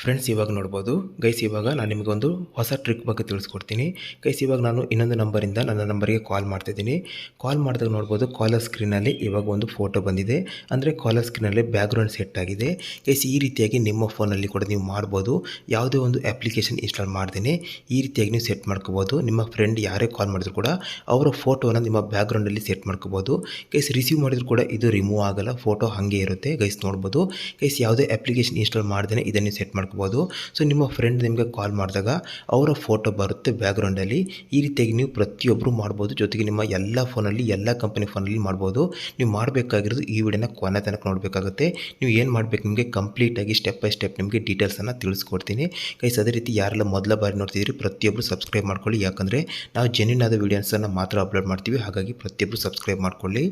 Friends ಇವಾಗ ನೋಡ್ಬೋದು. Guys ಇವಾಗ ನಾನು ನಿಮಗೊಂದು ಹೊಸ ಟ್ರಿಕ್ ಬಗ್ಗೆ ತಿಳಿಸ್ಕೊಡ್ತೀನಿ. ಗೈಸ್ ಇವಾಗ ನಾನು ಇನ್ನೊಂದು ನಂಬರಿಂದ ನನ್ನ ನಂಬರಿಗೆ ಕಾಲ್ ಮಾಡ್ತಿದ್ದೀನಿ. ಕಾಲ್ ಮಾಡಿದಾಗ ನೋಡ್ಬೋದು ಕಾಲರ್ ಸ್ಕ್ರೀನಲ್ಲಿ ಇವಾಗ ಒಂದು ಫೋಟೋ ಬಂದಿದೆ. ಅಂದರೆ ಕಾಲರ್ ಸ್ಕ್ರೀನಲ್ಲಿ ಬ್ಯಾಕ್ಗ್ರೌಂಡ್ ಸೆಟ್ ಆಗಿದೆ. ಗೈಸ್ ಈ ರೀತಿಯಾಗಿ ನಿಮ್ಮ ಫೋನಲ್ಲಿ ಕೂಡ ನೀವು ಮಾಡ್ಬೋದು. ಯಾವುದೇ ಒಂದು ಅಪ್ಲಿಕೇಶನ್ ಇನ್ಸ್ಟಾಲ್ ಮಾಡ್ತೀನಿ ಈ ರೀತಿಯಾಗಿ ನೀವು ಸೆಟ್ ಮಾಡ್ಕೋಬೋದು. ನಿಮ್ಮ ಫ್ರೆಂಡ್ ಯಾರೇ ಕಾಲ್ ಮಾಡಿದ್ರು ಕೂಡ ಅವರ ಫೋಟೋನ ನಿಮ್ಮ ಬ್ಯಾಕ್ಗ್ರೌಂಡಲ್ಲಿ ಸೆಟ್ ಮಾಡ್ಕೋಬೋದು. ಗೈಸ್ ರಿಸೀವ್ ಮಾಡಿದ್ರು ಕೂಡ ಇದು ರಿಮೂವ್ ಆಗಲ್ಲ. ಫೋಟೋ ಹಾಗೆ ಇರುತ್ತೆ. ಗೈಸ್ ನೋಡ್ಬೋದು. ಗೈಸ್ ಯಾವುದೇ ಅಪ್ಲಿಕೇಶನ್ ಇನ್ಸ್ಟಾಲ್ ಮಾಡ್ದೇ ಇದನ್ನು ಸೆಟ್ ಮಾಡ್ಕೋಬೋದು ಸೊ ನಿಮ್ಮ ಫ್ರೆಂಡ್ ನಿಮಗೆ ಕಾಲ್ ಮಾಡಿದಾಗ ಅವರ ಫೋಟೋ ಬರುತ್ತೆ ಬ್ಯಾಕ್ಗ್ರೌಂಡಲ್ಲಿ ಈ ರೀತಿಯಾಗಿ ನೀವು ಪ್ರತಿಯೊಬ್ಬರು ಮಾಡ್ಬೋದು. ಜೊತೆಗೆ ನಿಮ್ಮ ಎಲ್ಲ ಫೋನಲ್ಲಿ ಎಲ್ಲ ಕಂಪನಿ ಫೋನಲ್ಲಿ ಮಾಡ್ಬೋದು. ನೀವು ಮಾಡಬೇಕಾಗಿರೋದು ಈ ವಿಡಿಯೋನ ಕೊನೆ ತನಕ ನೋಡಬೇಕಾಗುತ್ತೆ. ನೀವು ಏನು ಮಾಡಬೇಕು ನಿಮಗೆ ಕಂಪ್ಲೀಟಾಗಿ ಸ್ಟೆಪ್ ಬೈ ಸ್ಟೆಪ್ ನಿಮಗೆ ಡೀಟೇಲ್ಸನ್ನು ತಿಳಿಸ್ಕೊಡ್ತೀನಿ. ಕೈಸ್ ಅದೇ ರೀತಿ ಯಾರೆಲ್ಲ ಮೊದಲ ಬಾರಿ ನೋಡ್ತಿದ್ದೀರಿ ಪ್ರತಿಯೊಬ್ಬರು ಸಬ್ಸ್ಕ್ರೈಬ್ ಮಾಡ್ಕೊಳ್ಳಿ. ಯಾಕಂದರೆ ನಾವು ಜೆನ್ಯೂನ್ ಆದ ವೀಡಿಯೋಸನ್ನು ಮಾತ್ರ ಅಪ್ಲೋಡ್ ಮಾಡ್ತೀವಿ. ಹಾಗಾಗಿ ಪ್ರತಿಯೊಬ್ಬರು ಸಬ್ಸ್ಕ್ರೈಬ್ ಮಾಡ್ಕೊಳ್ಳಿ.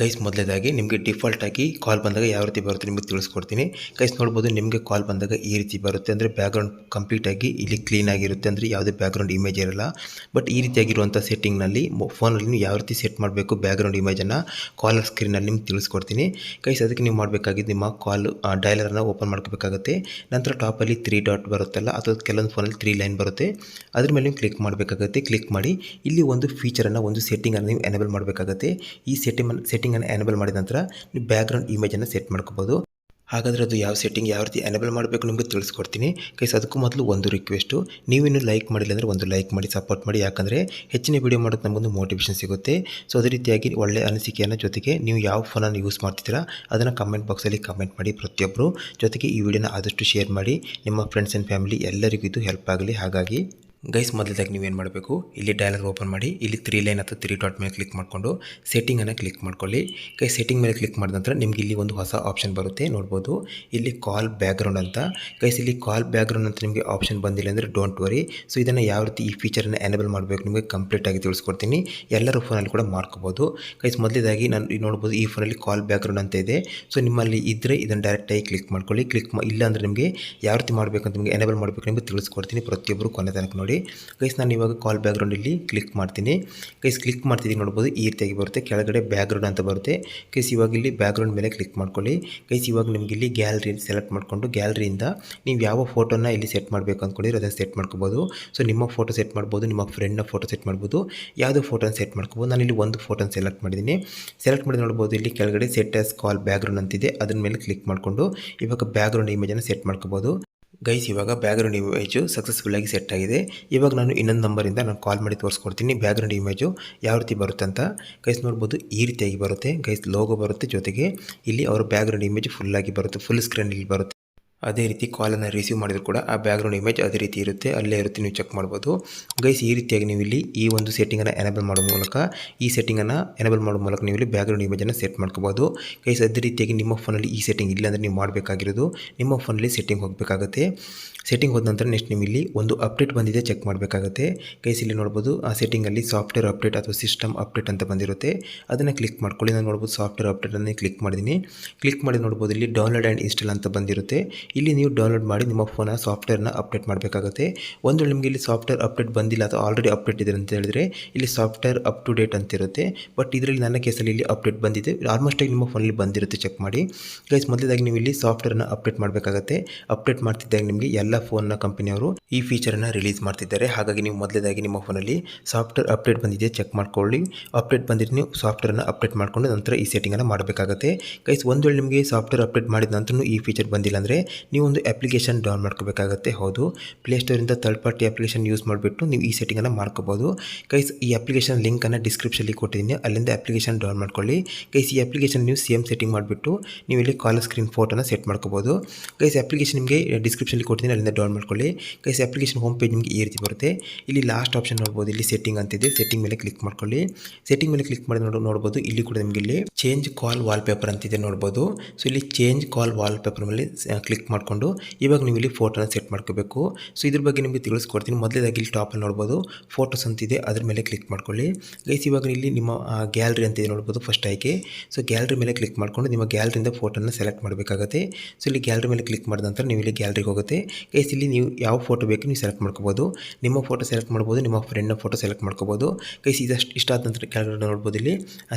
ಗೈಸ್ ಮೊದಲೇದಾಗಿ ನಿಮಗೆ ಡಿಫಾಲ್ಟಾಗಿ ಕಾಲ್ ಬಂದಾಗ ಯಾವ ರೀತಿ ಬರುತ್ತೆ ನಿಮಗೆ ತಿಳಿಸ್ಕೊಡ್ತೀನಿ. ಗೈಸ್ ನೋಡ್ಬೋದು ನಿಮಗೆ ಕಾಲ್ ಬಂದಾಗ ಈ ರೀತಿ ಬರುತ್ತೆ ಅಂದರೆ ಬ್ಯಾಕ್ಗ್ರೌಂಡ್ ಕಂಪ್ಲೀಟಾಗಿ ಇಲ್ಲಿ ಕ್ಲೀನ್ ಆಗಿರುತ್ತೆ ಅಂದರೆ ಯಾವುದೇ ಬ್ಯಾಕ್ಗ್ರೌಂಡ್ ಇಮೇಜ್ ಇರಲ್ಲ. ಬಟ್ ಈ ರೀತಿಯಾಗಿರುವಂಥ ಸೆಟ್ಟಿಂಗ್ನಲ್ಲಿ ಫೋನಲ್ಲಿ ನೀವು ಯಾವ ರೀತಿ ಸೆಟ್ ಮಾಡಬೇಕು ಬ್ಯಾಕ್ಗ್ರೌಂಡ್ ಇಮೇಜನ್ನು ಕಾಲರ್ ಸ್ಕ್ರೀನಲ್ಲಿ ನಿಮ್ಗೆ ತಿಳಿಸ್ಕೊಡ್ತೀನಿ. ಗೈಸ್ ಅದಕ್ಕೆ ನೀವು ಮಾಡಬೇಕಾಗಿದ್ದು ನಿಮ್ಮ ಕಾಲ್ ಡೈಲರನ್ನು ಓಪನ್ ಮಾಡ್ಕೋಬೇಕಾಗುತ್ತೆ. ನಂತರ ಟಾಪಲ್ಲಿ ತ್ರೀ ಡಾಟ್ ಬರುತ್ತಲ್ಲ ಅಥವಾ ಕೆಲವೊಂದು ಫೋನಲ್ಲಿ ತ್ರೀ ಲೈನ್ ಬರುತ್ತೆ. ಅದ್ರ ಮೇಲೆ ನೀವು ಕ್ಲಿಕ್ ಮಾಡಬೇಕಾಗುತ್ತೆ. ಕ್ಲಿಕ್ ಮಾಡಿ ಇಲ್ಲಿ ಒಂದು ಫೀಚರನ್ನು ಒಂದು ಸೆಟ್ಟಿಂಗನ್ನು ನೀವು ಎನೇಬಲ್ ಮಾಡಬೇಕಾಗುತ್ತೆ. ಈ ಸೆಟ್ಟಿಂಗ್ ಸೆಟ್ಟಿಂಗನ್ನು ಎನೇಬಲ್ ಮಾಡಿದ ನಂತರ ನೀವು ಬ್ಯಾಕ್ಗ್ರೌಂಡ್ ಇಮೇಜನ್ನು ಸೆಟ್ ಮಾಡ್ಕೋಬೋದು. ಹಾಗಾದರೆ ಅದು ಯಾವ ಸೆಟ್ಟಿಂಗ್ ಯಾವ ರೀತಿ ಎನೇಬಲ್ ಮಾಡಬೇಕು ನಿಮಗೆ ತಿಳಿಸ್ಕೊಡ್ತೀನಿ. ಕೈಸ್ ಅದಕ್ಕೂ ಮೊದಲು ಒಂದು ರಿಕ್ವೆಸ್ಟು ನೀವಿನ್ನೂ ಲೈಕ್ ಮಾಡಿಲ್ಲ ಅಂದರೆ ಒಂದು ಲೈಕ್ ಮಾಡಿ ಸಪೋರ್ಟ್ ಮಾಡಿ. ಯಾಕಂದರೆ ಹೆಚ್ಚಿನ ವೀಡಿಯೋ ಮಾಡೋದು ನಮಗೊಂದು ಮೋಟಿವೇಶನ್ ಸಿಗುತ್ತೆ. ಸೊ ಅದೇ ರೀತಿಯಾಗಿ ಒಳ್ಳೆ ಅನಿಸಿಕೆಯನ್ನು ಜೊತೆಗೆ ನೀವು ಯಾವ ಫೋನನ್ನು ಯೂಸ್ ಮಾಡ್ತಿದ್ದೀರಾ, ಅದನ್ನು ಕಮೆಂಟ್ ಬಾಕ್ಸಲ್ಲಿ ಕಮೆಂಟ್ ಮಾಡಿ ಪ್ರತಿಯೊಬ್ಬರು ಜೊತೆಗೆ ಈ ವಿಡಿಯೋನ ಆದಷ್ಟು ಶೇರ್ ಮಾಡಿ. ನಿಮ್ಮ ಫ್ರೆಂಡ್ಸ್ ಆ್ಯಂಡ್ ಫ್ಯಾಮಿಲಿ ಎಲ್ಲರಿಗೂ ಇದು ಹೆಲ್ಪ್ ಆಗಲಿ. ಹಾಗಾಗಿ ಗೈಸ್ ಮೊದಲದಾಗಿ ನೀವೇನು ಮಾಡಬೇಕು? ಇಲ್ಲಿ ಡೈಲಾಗ್ ಓಪನ್ ಮಾಡಿ, ಇಲ್ಲಿ ತ್ರೀ ಲೈನ್ ಅಥವಾ ತ್ರೀ ಡಾಟ್ ಮೇಲೆ ಕ್ಲಿಕ್ ಮಾಡಿಕೊಂಡು ಸೆಟ್ಟಿಂಗನ್ನು ಕ್ಲಿಕ್ ಮಾಡ್ಕೊಳ್ಳಿ. ಕೈ ಸೆಟ್ಟಿಂಗ್ ಮೇಲೆ ಕ್ಲಿಕ್ ಮಾಡಿದ ನಂತರ ನಿಮಗೆ ಇಲ್ಲಿ ಒಂದು ಹೊಸ ಆಪ್ಷನ್ ಬರುತ್ತೆ, ನೋಡ್ಬೋದು. ಇಲ್ಲಿ ಕಾಲ್ ಬ್ಯಾಕ್ಗ್ರೌಂಡ್ ಅಂತ. ಗೈಸ್ ಇಲ್ಲಿ ಕಾಲ್ ಬ್ಯಾಕ್ಗ್ರೌಂಡ್ ಅಂತ ನಿಮಗೆ ಆಪ್ಷನ್ ಬಂದಿಲ್ಲ ಅಂದರೆ ಡೋಂಟ್ ವರಿ ಸೊ ಇದನ್ನು ಯಾವ ರೀತಿ ಈ ಫೀಚರನ್ನು ಎನೇಬಲ್ ಮಾಡಬೇಕು ನಿಮಗೆ ಕಂಪ್ಲೀಟಾಗಿ ತಿಳಿಸ್ಕೊಡ್ತೀನಿ. ಎಲ್ಲರೂ ಫೋನಲ್ಲಿ ಕೂಡ ಮಾಡ್ಕೋಬೋದು. ಗೈಸ್ ಮೊದಲೇದಾಗಿ ನಾನು ನೋಡ್ಬೋದು ಈ ಫೋನಲ್ಲಿ ಕಾಲ್ ಬ್ಯಾಕ್ಗ್ರೌಂಡ್ ಅಂತ ಇದೆ. ಸೊ ನಿಮ್ಮಲ್ಲಿ ಇದ್ದರೆ ಇದನ್ನು ಡೈರೆಕ್ಟಾಗಿ ಕ್ಲಿಕ್ ಮಾಡ್ಕೊಳ್ಳಿ. ಕ್ಲಿಕ್ ಇಲ್ಲ ಅಂದರೆ ನಿಮಗೆ ಯಾವ ರೀತಿ ಮಾಡಬೇಕು ಅಂತ ನಿಮಗೆ ಎನೇಬಲ್ ಮಾಡಬೇಕು ನಿಮಗೆ ತಿಳಿಸ್ಕೊಡ್ತೀನಿ. ಪ್ರತಿಯೊಬ್ಬರು ಕೊನೆ ತನಕ ನೋಡಿ. ಗೈಸ್ ನಾನು ಇವಾಗ ಕಾಲ್ ಬ್ಯಾಕ್ಗ್ರೌಂಡ್ ಇಲ್ಲಿ ಕ್ಲಿಕ್ ಮಾಡ್ತೀನಿ. ಗೈಸ್ ಕ್ಲಿಕ್ ಮಾಡ್ತಿದ್ದೀನಿ ನೋಡ್ಬೋದು, ಈ ರೀತಿಯಾಗಿ ಬರುತ್ತೆ. ಕೆಳಗಡೆ ಬ್ಯಾಕ್ಗ್ರೌಂಡ್ ಅಂತ ಬರುತ್ತೆ. ಗೈಸ್ ಇವಾಗ ಇಲ್ಲಿ ಬ್ಯಾಕ್ಗ್ರೌಂಡ್ ಮೇಲೆ ಕ್ಲಿಕ್ ಮಾಡ್ಕೊಳ್ಳಿ. ಗೈಸ್ ಇವಾಗ ನಿಮಗೆ ಇಲ್ಲಿ ಗ್ಯಾಲರಿ ಸೆಲೆಕ್ಟ್ ಮಾಡಿಕೊಂಡು ಗ್ಯಾಲರಿಯಿಂದ ನೀವು ಯಾವ ಫೋಟೋನ ಇಲ್ಲಿ ಸೆಟ್ ಮಾಡಬೇಕು ಅಂದ್ಕೊಳ್ಳಿ ಅದನ್ನು ಸೆಟ್ ಮಾಡ್ಕೋಬೋದು. ಸೊ ನಿಮ್ಮ ಫೋಟೋ ಸೆಟ್ ಮಾಡ್ಬೋದು, ನಿಮ್ಮ ಫ್ರೆಂಡ್ನ ಫೋಟೋ ಸೆಟ್ ಮಾಡ್ಬೋದು. ಯಾವುದೋ ಫೋಟೋನ ಸೆಟ್ ಮಾಡ್ಕೋಬೋದು? ನಾನು ಇಲ್ಲಿ ಒಂದು ಫೋಟೋನ ಸೆಲೆಕ್ಟ್ ಮಾಡಿದ್ದೀನಿ. ಸೆಲೆಕ್ಟ್ ಮಾಡಿ ನೋಡ್ಬೋದು, ಇಲ್ಲಿ ಕೆಳಗಡೆ ಸೆಟ್ ಆಸ್ ಕಾಲ್ ಬ್ಯಾಕ್ಗ್ರೌಂಡ್ ಅಂತಿದೆ. ಅದನ್ನ ಮೇಲೆ ಕ್ಲಿಕ್ ಮಾಡಿಕೊಂಡು ಇವಾಗ ಬ್ಯಾಕ್ಗ್ರೌಂಡ್ ಇಮೇಜನ್ನು ಸೆಟ್ ಮಾಡ್ಕೋಬೋದು. ಗೈಸ್ ಇವಾಗ ಬ್ಯಾಗ್ರೌಂಡ್ ಇಮೇಜು ಸಕ್ಸಸ್ಫುಲ್ಲಾಗಿ ಸೆಟ್ ಆಗಿದೆ. ಇವಾಗ ನಾನು ಇನ್ನೊಂದು ನಂಬರಿಂದ ನಾನು ಕಾಲ್ ಮಾಡಿ ತೋರಿಸ್ಕೊಡ್ತೀನಿ. ಬ್ಯಾಗ್ರೌಂಡ್ ಇಮೇಜು ಯಾವ ರೀತಿ ಬರುತ್ತೆ ಅಂತ. ಗೈಸ್ ನೋಡ್ಬೋದು ಈ ರೀತಿಯಾಗಿ ಬರುತ್ತೆ. ಗೈಸ್ ಲೋಗೋ ಬರುತ್ತೆ ಜೊತೆಗೆ. ಇಲ್ಲಿ ಅವರ ಬ್ಯಾಗ್ರೌಂಡ್ ಇಮೇಜ್ ಫುಲ್ಲಾಗಿ ಬರುತ್ತೆ. ಫುಲ್ ಸ್ಕ್ರೀನ್ ಇಲ್ಲಿ ಬರುತ್ತೆ. ಅದೇ ರೀತಿ ಕಾಲನ್ನು ರಿಸೀವ್ ಮಾಡಿದ್ರು ಕೂಡ ಆ ಬ್ಯಾಕ್ಗ್ರೌಂಡ್ ಇಮೇಜ್ ಅದೇ ರೀತಿ ಇರುತ್ತೆ. ಅಲ್ಲೇ ಇರುತ್ತೆ, ನೀವು ಚೆಕ್ ಮಾಡ್ಬೋದು. ಗೈಸ್ ಈ ರೀತಿಯಾಗಿ ನೀವು ಇಲ್ಲಿ ಈ ಒಂದು ಸೆಟ್ಟಿಂಗನ್ನು ಎನೇಬಲ್ ಮಾಡೋ ಮೂಲಕ, ಈ ಸೆಟ್ಟಿಂಗನ್ನು ಎನೇಬಲ್ ಮಾಡೋ ಮೂಲಕ ನೀವು ಇಲ್ಲಿ ಬ್ಯಾಕ್ಗ್ರೌಂಡ್ ಇಮೇಜನ್ನು ಸೆಟ್ ಮಾಡ್ಕೋಬೋದು. ಗೈಸ್ ಅದೇ ರೀತಿಯಾಗಿ ನಿಮ್ಮ ಫೋನಲ್ಲಿ ಈ ಸೆಟ್ಟಿಂಗ್ ಇಲ್ಲ ಅಂದರೆ ನೀವು ಮಾಡಬೇಕಾಗಿರೋದು. ನಿಮ್ಮ ಫೋನಲ್ಲಿ ಸೆಟ್ಟಿಂಗ್ ಹೋಗಬೇಕಾಗುತ್ತೆ. ಸೆಟ್ಟಿಂಗ್ ಹೋದ ನಂತರ ನೆಕ್ಸ್ಟ್ ನೀವು ಇಲ್ಲಿ ಒಂದು ಅಪ್ಡೇಟ್ ಬಂದಿದೆ ಚೆಕ್ ಮಾಡಬೇಕಾಗುತ್ತೆ. ಗೈಸ್ ಇಲ್ಲಿ ನೋಡ್ಬೋದು, ಆ ಸೆಟ್ಟಿಂಗಲ್ಲಿ ಸಾಫ್ಟ್ವೇರ್ ಅಪ್ಡೇಟ್ ಅಥವಾ ಸಿಸ್ಟಮ್ ಅಪ್ಡೇಟ್ ಅಂತ ಬಂದಿರುತ್ತೆ. ಅದನ್ನು ಕ್ಲಿಕ್ ಮಾಡ್ಕೊಳ್ಳಿ. ನಾನು ನೋಡ್ಬೋದು ಸಾಫ್ಟ್ವೇರ್ ಅಪ್ಡೇಟನ್ನು ಕ್ಲಿಕ್ ಮಾಡಿದ್ದೀನಿ. ಕ್ಲಿಕ್ ಮಾಡಿ ನೋಡ್ಬೋದು, ಇಲ್ಲಿ ಡೌನ್ಲೋಡ್ ಆ್ಯಂಡ್ ಇನ್ಸ್ಟಾಲ್ ಅಂತ ಬಂದಿರುತ್ತೆ. ಇಲ್ಲಿ ನೀವು ಡೌನ್ಲೋಡ್ ಮಾಡಿ ನಿಮ್ಮ ಫೋನ ಸಾಫ್ಟ್ವೇರ್ನ ಅಪ್ಡೇಟ್ ಮಾಡಬೇಕಾಗುತ್ತೆ. ಒಂದು ನಿಮಗೆ ಇಲ್ಲಿ ಸಾಫ್ಟ್ವೇರ್ ಅಪ್ಡೇಟ್ ಬಂದಿಲ್ಲ ಅಥವಾ ಆಲ್ರೆಡಿ ಅಪ್ಡೇಟ್ ಇದೆ ಅಂತ ಹೇಳಿದ್ರೆ, ಇಲ್ಲಿ ಸಾಫ್ಟ್ವೇರ್ ಅಪ್ ಟು ಡೇಟ್ ಅಂತ ಇರುತ್ತೆ. ಬಟ್ ಇದರಲ್ಲಿ ನನ್ನ ಕೇಸಲ್ಲಿ ಇಲ್ಲಿ ಅಪ್ಡೇಟ್ ಬಂದಿದೆ. ಆಲ್ಮೋಸ್ಟ್ ಆಗಿ ನಿಮ್ಮ ಫೋನಲ್ಲಿ ಬಂದಿರುತ್ತೆ ಚೆಕ್ ಮಾಡಿ. ಗೈಸ್ ಮೊದಲೇದಾಗಿ ನೀವು ಇಲ್ಲಿ ಸಾಫ್ಟ್ವೇರ್ನ ಅಪ್ಡೇಟ್ ಮಾಡಬೇಕಾಗುತ್ತೆ. ಅಪ್ಡೇಟ್ ಮಾಡ್ತಿದ್ದಾಗ ನಿಮಗೆ ಎಲ್ಲ ಫೋನ್ನ ಕಂಪನಿಯವರು ಈ ಫೀಚರನ್ನು ರಿಲೀಸ್ ಮಾಡ್ತಿದ್ದಾರೆ. ಹಾಗಾಗಿ ನೀವು ಮೊದಲೇದಾಗಿ ನಿಮ್ಮ ಫೋನಲ್ಲಿ ಸಾಫ್ಟ್ವೇರ್ ಅಪ್ಡೇಟ್ ಬಂದಿದೆ ಚೆಕ್ ಮಾಡ್ಕೊಳ್ಳಿ. ಅಪ್ಡೇಟ್ ಬಂದಿದ್ದು ನೀವು ಸಾಫ್ಟ್ವೇರ್ನ ಅಪ್ಡೇಟ್ ಮಾಡಿಕೊಂಡು ನಂತರ ಈ ಸೆಟ್ಟಿಂಗನ್ನು ಮಾಡಬೇಕಾಗುತ್ತೆ. ಗೈಸ್ ಒಂದು ವೇಳೆ ನಿಮಗೆ ಸಾಫ್ಟ್ವೇರ್ ಅಪ್ಡೇಟ್ ಮಾಡಿದ ನಂತರ ಈ ಫೀಚರ್ ಬಂದಿಲ್ಲ ಅಂದರೆ ನೀವು ಒಂದು ಅಪ್ಲಿಕೇಶನ್ ಡೌನ್ ಮಾಡ್ಕೋಬೇಕಾಗುತ್ತೆ. ಹೌದು. ಪ್ಲೇಸ್ಟೋರಿಂದ ಥರ್ಡ್ ಪಾರ್ಟಿ ಅಪ್ಲಿಕೇಶನ್ ಯೂಸ್ ಮಾಡಿಬಿಟ್ಟು ನೀವು ಈ ಸೆಟ್ಟಿಂಗನ್ನು ಮಾಡ್ಕೋಬೋದು. ಕೈಸ್ ಈ ಅಪ್ಲಿಕೇಶನ್ ಲಿಂಕನ್ನು ಡಿಸ್ಕ್ರಿಪ್ಷನಲ್ಲಿ ಕೊಟ್ಟಿದ್ದೀನಿ. ಅಲ್ಲಿಂದ ಅಪ್ಲಿಕೇಶನ್ ಡೌನ್ ಮಾಡ್ಕೊಳ್ಳಿ. ಕೈಸ್ ಈ ಅಪ್ಲಿಕೇಶನ್ ನೀವು ಸೇಮ್ ಸೆಟ್ಟಿಂಗ್ ಮಾಡಿಬಿಟ್ಟು ನೀವು ಇಲ್ಲಿ ಕಾಲರ್ ಸ್ಕ್ರೀನ್ ಫೋಟೋನ ಸೆಟ್ ಮಾಡ್ಕೋಬೋದು. ಕೈಸ್ ಅಪ್ಲಿಕೇಶನ್ ನಿಮಗೆ ಡಿಸ್ಕ್ರಿಪ್ಷನಲ್ಲಿ ಕೊಟ್ಟಿದ್ದೀನಿ. ಅಲ್ಲಿಂದ ಡೌನ್ ಮಾಡ್ಕೊಳ್ಳಿ. ಕೈಸ್ ಅಪ್ಲಿಕೇಶನ್ ಹೋಮ್ ಪೇಜ್ ನಿಮಗೆ ಈ ರೀತಿ ಬರುತ್ತೆ. ಇಲ್ಲಿ ಲಾಸ್ಟ್ ಆಪ್ಷನ್ ನೋಡ್ಬೋದು. ಇಲ್ಲಿ ಸೆಟ್ಟಿಂಗ್ ಅಂತಿದೆ ಸೆಟ್ಟಿಂಗ್ ಮೇಲೆ ಕ್ಲಿಕ್ ಮಾಡ್ಕೊಳ್ಳಿ. ಸೆಟ್ಟಿಂಗ್ ಮೇಲೆ ಕ್ಲಿಕ್ ಮಾಡಿ ನೋಡೋ, ನೋಡ್ಬೋದು. ಇಲ್ಲಿ ಕೂಡ ನಿಮಗೆ ಇಲ್ಲಿ ಚೇಂಜ್ ಕಾಲ್ ವಾಲ್ ಪೇಪರ್ ಅಂತಿದೆ ನೋಡ್ಬೋದು. ಸೊ ಇಲ್ಲಿ ಚೇಂಜ್ ಕಾಲ್ ವಾಲ್ ಪೇಪರ್ ಮೇಲೆ ಕ್ಲಿಕ್ ಮಾಡಿಕೊಂಡು ಇವಾಗ ನೀವು ಇಲ್ಲಿ ಫೋಟೋನ ಸೆಟ್ ಮಾಡ್ಕೋಬೇಕು. ಸೊ ಇದ್ರ ಬಗ್ಗೆ ನಿಮಗೆ ತಿಳಿಸ್ಕೊಡ್ತೀನಿ. ಮೊದಲೇದಾಗಿ ಇಲ್ಲಿ ಟಾಪಲ್ಲಿ ನೋಡ್ಬೋದು. ಫೋಟೋಸ್ ಅಂತಿದೆ. ಅದ್ರ ಮೇಲೆ ಕ್ಲಿಕ್ ಮಾಡ್ಕೊಳ್ಳಿ. ಗೈಸ್ ಇವಾಗ ಇಲ್ಲಿ ನಿಮ್ಮ ಗ್ಯಾಲರಿ ಅಂತಿದೆ ನೋಡ್ಬೋದು ಫಸ್ಟ್ ಆಯ್ಕೆ. ಸೊ ಗ್ಯಾಲರಿ ಮೇಲೆ ಕ್ಲಿಕ್ ಮಾಡಿಕೊಂಡು ನಿಮ್ಮ ಗ್ಯಾಲರಿಯಿಂದ ಫೋಟೋನ ಸೆಲೆಕ್ಟ್ ಮಾಡಬೇಕಾಗುತ್ತೆ. ಸೊ ಇಲ್ಲಿ ಗ್ಯಾಲರಿ ಮೇಲೆ ಕ್ಲಿಕ್ ಮಾಡಿದ ನಂತರ ನೀವು ಇಲ್ಲಿ ಗ್ಯಾಲರಿಗೆ ಹೋಗುತ್ತೆ. ಗೈಸ್ ಇಲ್ಲಿ ನೀವು ಯಾವ ಫೋಟೋ ಬೇಕು ನೀವು ಸೆಲೆಕ್ಟ್ ಮಾಡ್ಕೋಬೋದು. ನಿಮ್ಮ ಫೋಟೋ ಸೆಲೆಕ್ಟ್ ಮಾಡ್ಬೋದು, ನಿಮ್ಮ ಫ್ರೆಂಡ್ನ ಫೋಟೋ ಸೆಲೆಕ್ಟ್ ಮಾಡ್ಕೋಬೋದು. ಗೈಸ್ ಇದಷ್ಟು, ಇಷ್ಟ ಆದ ನಂತರ ಕೆಳಗಡೆ ನೋಡ್ಬೋದು ಇಲ್ಲಿ.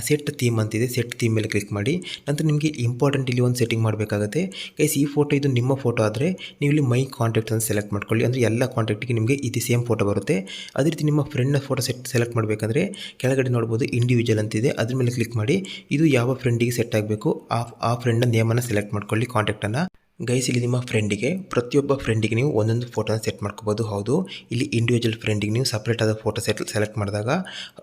ಸೆಟ್ ಥೀಮ್ ಅಂತಿದೆ. ಸೆಟ್ ಥೀಮ್ ಮೇಲೆ ಕ್ಲಿಕ್ ಮಾಡಿ. ನಂತರ ನಿಮಗೆ ಇಂಪಾರ್ಟೆಂಟ್ ಇಲ್ಲಿ ಒಂದು ಸೆಟ್ಟಿಂಗ್ ಮಾಡಬೇಕಾಗುತ್ತೆ. ಗೈಸ್ ಈ ಫೋಟೋ ಇದು ನಿಮ್ಮ ಫೋಟೋ ಆದರೆ ನೀವು ಇಲ್ಲಿ ಮೈ ಕಾಂಟ್ಯಾಕ್ಟ್ ಅಂತ ಸೆಲೆಕ್ಟ್ ಮಾಡ್ಕೊಳ್ಳಿ. ಅಂದರೆ ಎಲ್ಲ ಕಾಂಟ್ಯಾಕ್ಟಿಗೆ ನಿಮಗೆ ಇದು ಸೇಮ್ ಫೋಟೋ ಬರುತ್ತೆ. ಅದೇ ರೀತಿ ನಿಮ್ಮ ಫ್ರೆಂಡ್ನ ಫೋಟೋ ಸೆಟ್ ಸೆಲೆಕ್ಟ್ ಮಾಡಬೇಕಂದ್ರೆ ಕೆಳಗಡೆ ನೋಡ್ಬೋದು ಇಂಡಿವಿಜುವಲ್ ಅಂತಿದೆ ಅದ್ರ ಮೇಲೆ ಕ್ಲಿಕ್ ಮಾಡಿ, ಇದು ಯಾವ ಫ್ರೆಂಡಿಗೆ ಸೆಟ್ ಆಗಬೇಕು, ಆ ಆ ಫ್ರೆಂಡ್ನ ನೇಮನ್ನು ಸೆಲೆಕ್ಟ್ ಮಾಡ್ಕೊಳ್ಳಿ ಕಾಂಟ್ಯಾಕ್ಟನ್ನು ಗೈಸ್ ಇಲ್ಲಿ ನಿಮ್ಮ ಫ್ರೆಂಡಿಗೆ ಪ್ರತಿಯೊಬ್ಬ ಫ್ರೆಂಡಿಗೆ ನೀವು ಒಂದೊಂದು ಫೋಟೋನ ಸೆಟ್ ಮಾಡ್ಕೋಬೋದು. ಹೌದು, ಇಲ್ಲಿ ಇಂಡಿವಿಜುವಲ್ ಫ್ರೆಂಡಿಗೆ ನೀವು ಸಪ್ರೇಟ್ ಆದ ಫೋಟೋ ಸೆಟ್ ಸೆಲೆಕ್ಟ್ ಮಾಡಿದಾಗ,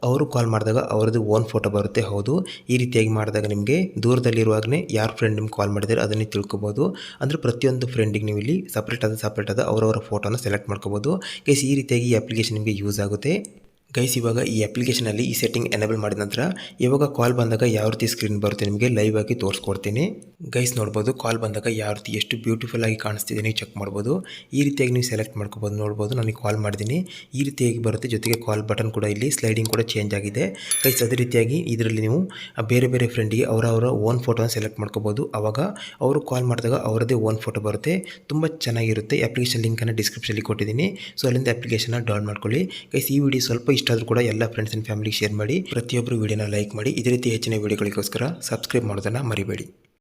ಅವರು ಕಾಲ್ ಮಾಡಿದಾಗ ಅವರದ್ದು ಓನ್ ಫೋಟೋ ಬರುತ್ತೆ. ಹೌದು, ಈ ರೀತಿಯಾಗಿ ಮಾಡಿದಾಗ ನಿಮಗೆ ದೂರದಲ್ಲಿರುವಾಗಲೇ ಯಾರು ಫ್ರೆಂಡ್ ನಿಮ್ಗೆ ಕಾಲ್ ಮಾಡಿದರೆ ಅದನ್ನೇ ತಿಳ್ಕೊಬೋದು. ಅಂದರೆ ಪ್ರತಿಯೊಂದು ಫ್ರೆಂಡಿಗೆ ನೀವು ಇಲ್ಲಿ ಸಪ್ರೇಟ್ ಆದ ಸಪ್ರೇಟ್ ಆದ ಅವರವರ ಫೋಟೋನ ಸೆಲೆಕ್ಟ್ ಮಾಡ್ಕೋಬೋದು. ಗೈಸ್ ಈ ರೀತಿಯಾಗಿ ಈ ಅಪ್ಲಿಕೇಶನ್ ನಿಮಗೆ ಯೂಸ್ ಆಗುತ್ತೆ. ಗೈಸ್ ಇವಾಗ ಈ ಅಪ್ಲಿಕೇಶನಲ್ಲಿ ಈ ಸೆಟ್ಟಿಂಗ್ ಎನೇಬಲ್ ಮಾಡಿದ ನಂತರ ಇವಾಗ ಕಾಲ್ ಬಂದಾಗ ಯಾವ ರೀತಿ ಸ್ಕ್ರೀನ್ ಬರುತ್ತೆ ನಿಮಗೆ ಲೈವ್ ಆಗಿ ತೋರಿಸ್ಕೊಡ್ತೀನಿ. ಗೈಸ್ ನೋಡ್ಬೋದು ಕಾಲ್ ಬಂದಾಗ ಯಾವ ರೀತಿ ಎಷ್ಟು ಬ್ಯೂಟಿಫುಲ್ ಆಗಿ ಕಾಣಿಸ್ತಿದೆ ನೀವು ಚೆಕ್ ಮಾಡ್ಬೋದು. ಈ ರೀತಿಯಾಗಿ ನೀವು ಸೆಲೆಕ್ಟ್ ಮಾಡ್ಕೋಬೋದು, ನೋಡ್ಬೋದು ನನಗೆ ಕಾಲ್ ಮಾಡಿದ್ದೀನಿ ಈ ರೀತಿಯಾಗಿ ಬರುತ್ತೆ, ಜೊತೆಗೆ ಕಾಲ್ ಬಟನ್ ಕೂಡ ಇಲ್ಲಿ ಸ್ಲೈಡಿಂಗ್ ಕೂಡ ಚೇಂಜ್ ಆಗಿದೆ. ಗೈಸ್ ಅದೇ ರೀತಿಯಾಗಿ ಇದರಲ್ಲಿ ನೀವು ಬೇರೆ ಬೇರೆ ಫ್ರೆಂಡಿಗೆ ಅವರ ಅವರ ಓನ್ ಫೋಟೋನ ಸೆಲೆಕ್ಟ್ ಮಾಡ್ಕೋಬೋದು. ಅವಾಗ ಅವರು ಕಾಲ್ ಮಾಡಿದಾಗ ಅವರದೇ ಓನ್ ಫೋಟೋ ಬರುತ್ತೆ. ತುಂಬ ಚೆನ್ನಾಗಿರುತ್ತೆ. ಅಪ್ಲಿಕೇಶನ್ ಲಿಂಕನ್ನು ಡಿಸ್ಕ್ರಿಪ್ಷನಲ್ಲಿ ಕೊಟ್ಟಿದ್ದೀನಿ. ಸೊ ಅಲ್ಲಿಂದ ಅಪ್ಲಿಕೇಶನ್ನ ಡೌನ್ ಮಾಡ್ಕೊಳ್ಳಿ. ಗೈಸ್ ಈ ವಿಡಿಯೋ ಸ್ವಲ್ಪ ಇಷ್ಟ ಆದರೂ ಕೂಡ ಎಲ್ಲ ಫ್ರೆಂಡ್ಸ್ ಆ್ಯಂಡ್ ಫ್ಯಾಮಿಲಿಗೆ ಶೇರ್ ಮಾಡಿ ಪ್ರತಿಯೊಬ್ಬರು ವಿಡಿಯೋನ ಲೈಕ್ ಮಾಡಿ, ಇದೇ ರೀತಿ ಹೆಚ್ಚಿನ ವಿಡಿಯೋಗಳಿಗೋಸ್ಕರ ಸಬ್ಸ್ಕ್ರೈಬ್ ಮಾಡೋದನ್ನು ಮರಿಬೇಡಿ.